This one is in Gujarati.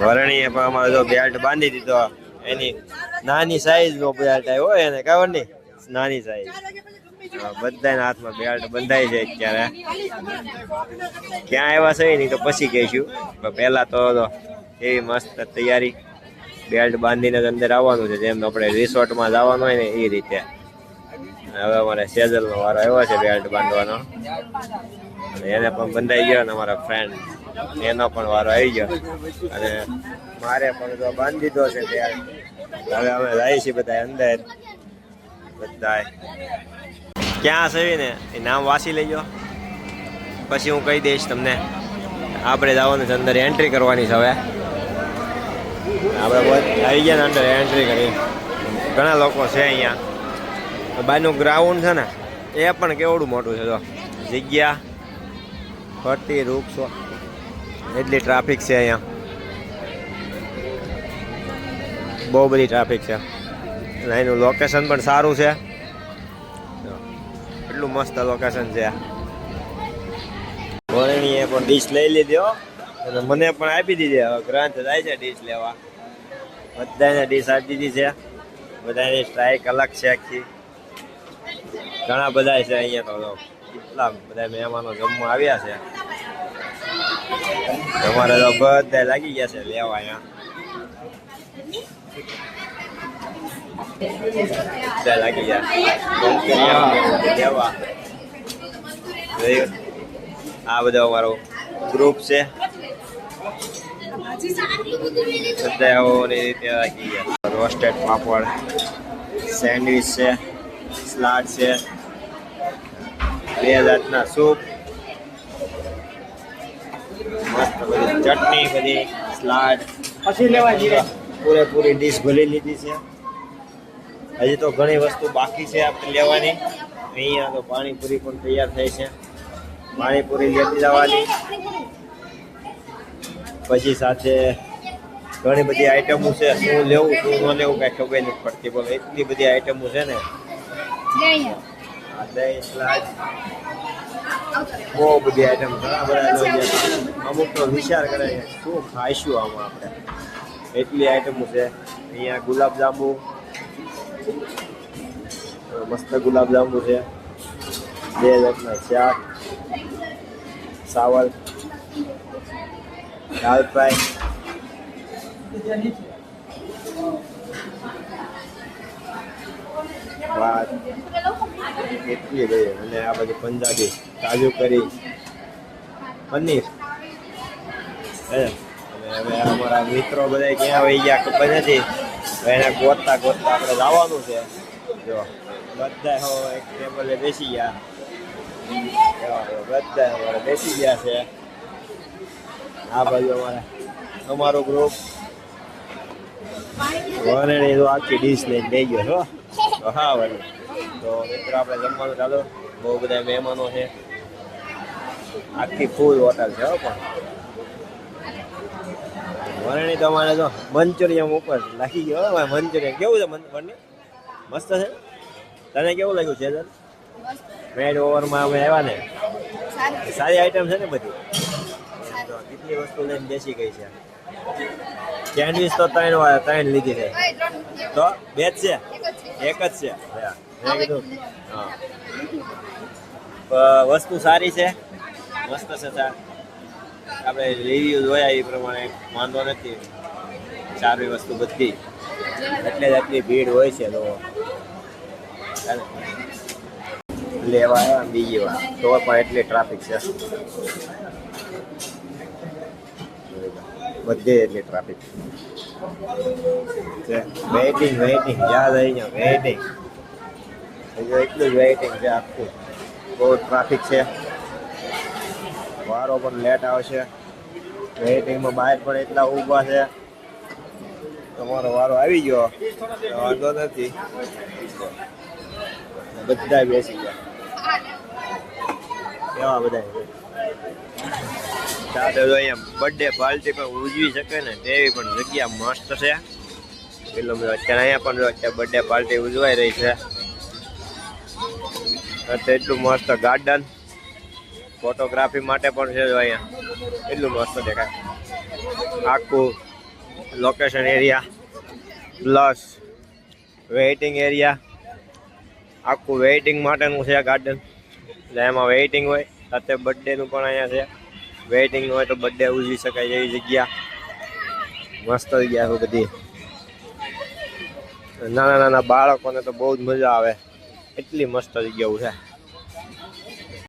વરણીએ પણ અમારો બેલ્ટ બાંધી દીધો. એની નાની સાઈઝ નો બેલ્ટ આવ્યો એને, ખબર નહીં? નાની સાઈઝ બધાના હાથમાં બેલ્ટ બંધાઈ છે અત્યારે. ક્યાં આવ્યા છે નહીં તો પછી કહીશું. પણ તો એવી મસ્ત તૈયારી. બેલ્ટ બાંધીને અંદર આવવાનું છે. જેમ આપણે રિસોર્ટમાં જવાનું હોય ને એ રીતે. હવે અમારે સેજલનો વારો આવ્યો છે બેલ્ટ બાંધવાનો. એને પણ બંધાઈ ગયો ને અમારા ફ્રેન્ડ એનો પણ વારો આવી ગયો. અને મારે પણ જો બાંધી દીધો છે ત્યાં હવે અમે જઈએ છીએ બધા અંદર. બધા ક્યાં છે ને? એ નામ વાંચી લેજો. પછી હું કહી દઈશ તમને. આપણે જવાનું છે, અંદર એન્ટ્રી કરવાની છે હવે. આપણે આવી ગયા ને અંદર એન્ટ્રી કરી. ઘણા લોકો છે અહીંયા. બહારનું ગ્રાઉન્ડ છે ને, એ પણ કેવડું મોટું છે જો. જગ્યા. ફરતી વૃક્ષો એટલી ટ્રાફિક છે અહીંયા. બહુ બધી ટ્રાફિક છે. અને એનું લોકેશન પણ સારું છે. એટલું મસ્ત લોકેશન છે. વરણીએ પણ ડીશ લઈ લીધી અને મને પણ આપી દીધી હવે. ગ્રંથ જાય છે ડીશ લેવા. બધાને ડીશ આપી દીધી છે. બધાની સ્ટ્રાઇક અલગ છે આખી. ઘણા બધા છે અહીંયા તો જો. કેટલા બધા મહેમાનો જમવા આવ્યા છે. તમારે તો બધા લાગી ગયા છે લેવા અહીંયા. લાગી ગયા. આ બધો અમારો ગ્રુપ છે. બધા એવોની રીતે રોસ્ટેડ પાપડ, સેન્ડવીચ છે, સ્લાડ છે. બે જાતના સૂપ. મસ્ત બધી ચટણી બધી સલાડ પછી લેવા જઈએ પૂરેપૂરી ડીશ ભરી લીધી છે. હજી તો ઘણી વસ્તુ બાકી છે આપણે લેવાની. અહીંયા તો પાણીપુરી પણ તૈયાર થઈ છે. પાણીપુરી લેતી જવાની. પછી સાથે ઘણી બધી આઈટમો છે. શું લેવું શું ન લેવું કાંઈ ખબર નથી પડતી. બોલો એટલી બધી આઈટમો છે ને. આ દહીં સલાડ બહુ બધી આઈટમ ઘણા બધા જોઈએ અમુક તો વિચાર કરે કે શું ખાઈશું આમાં આપણે? એટલી આઈટમો છે. અહીંયા ગુલાબજાંબુ મસ્ત ગુલાબજાંબુ છે. બે જાતના શાક સાવલ દાલ ફ્રાય. ભાત. એટલી બધી અને આ બધી પંજાબી. કાજુ કરી. પનીર. અને હવે અમારા મિત્રો બધા ક્યાં વહી ગયા ખબર નથી. એને ગોતતા ગોતતા આપણે જવાનું છે. જો બધા હો એક ટેબલે બેસી ગયા. બધા અમારે બેસી ગયા છે. આ બાજુ અમારે, અમારું ગ્રુપ વરણી તો આખી ડીશ લઈને લઈ ગયો હા. વળી તો મિત્રો આપણે જમવાનું ચાલો. બહુ બધા મહેમાનો છે. આખી ફૂલ હોટલ છે હો પણ. વરણી તો અમારે જો મંચુરિયમ ઉપર લાગી ગયો હો મંચુરિયમ કેવું છે વરણી? મસ્ત છે? તને કેવું લાગ્યું છે સર મેડ ઓવરમાં અમે આવ્યા ને. સારી. આઈટમ છે ને બધી? તો કેટલી વસ્તુ લઈને બેસી ગઈ છે. સેન્ડવીચ તો ત્રણ ત્રણ લીધી છે. તો બે જ છે? એક જ છે. મેં કીધું. હા. વસ્તુ સારી છે. મસ્ત છે સર આપણે રિવ્યુ જોયા એ પ્રમાણે. વાંધો નથી. સારી વસ્તુ બધી. એટલે જ આટલી ભીડ હોય છે તો. લેવા આવ્યા બીજી વાર. તો પણ એટલી ટ્રાફિક છે. બધે એટલી ટ્રાફિક વેઇટિંગ વેઇટિંગ યાદ આવી ગયો. વેઇટિંગ હજુ એટલું જ વેઇટિંગ છે આખું. બહુ ટ્રાફિક છે. વારો પણ લેટ આવશે વેઇટિંગમાં બહાર પણ એટલા ઊભા છે. તમારો વારો આવી ગયો. વાંધો નથી. બધા બેસી ગયા. કેવા બધા? અહીંયા બર્થડે પાર્ટી પણ ઉજવી શકે ને તેવી પણ જગ્યા મસ્ત છે. બધો અત્યારે અહીંયા પણ અત્યારે બર્થડે પાર્ટી ઉજવાઈ રહી છે. અત્યારે એટલું મસ્ત ગાર્ડન ફોટોગ્રાફી માટે પણ છે જો અહીંયા. એટલું મસ્ત દેખાય. આખું location area plus waiting area આખું વેઇટિંગ માટેનું છે ગાર્ડન એટલે એમાં વેઇટિંગ હોય, સાથે બર્થડેનું પણ અહીંયા છે. વેઇટિંગ હોય તો બર્થડે ઉજવી શકાય એવી જગ્યા. મસ્ત જગ્યા છે બધી. નાના નાના બાળકોને તો બહુ જ મજા આવે. એટલી મસ્ત જગ્યાઓ છે.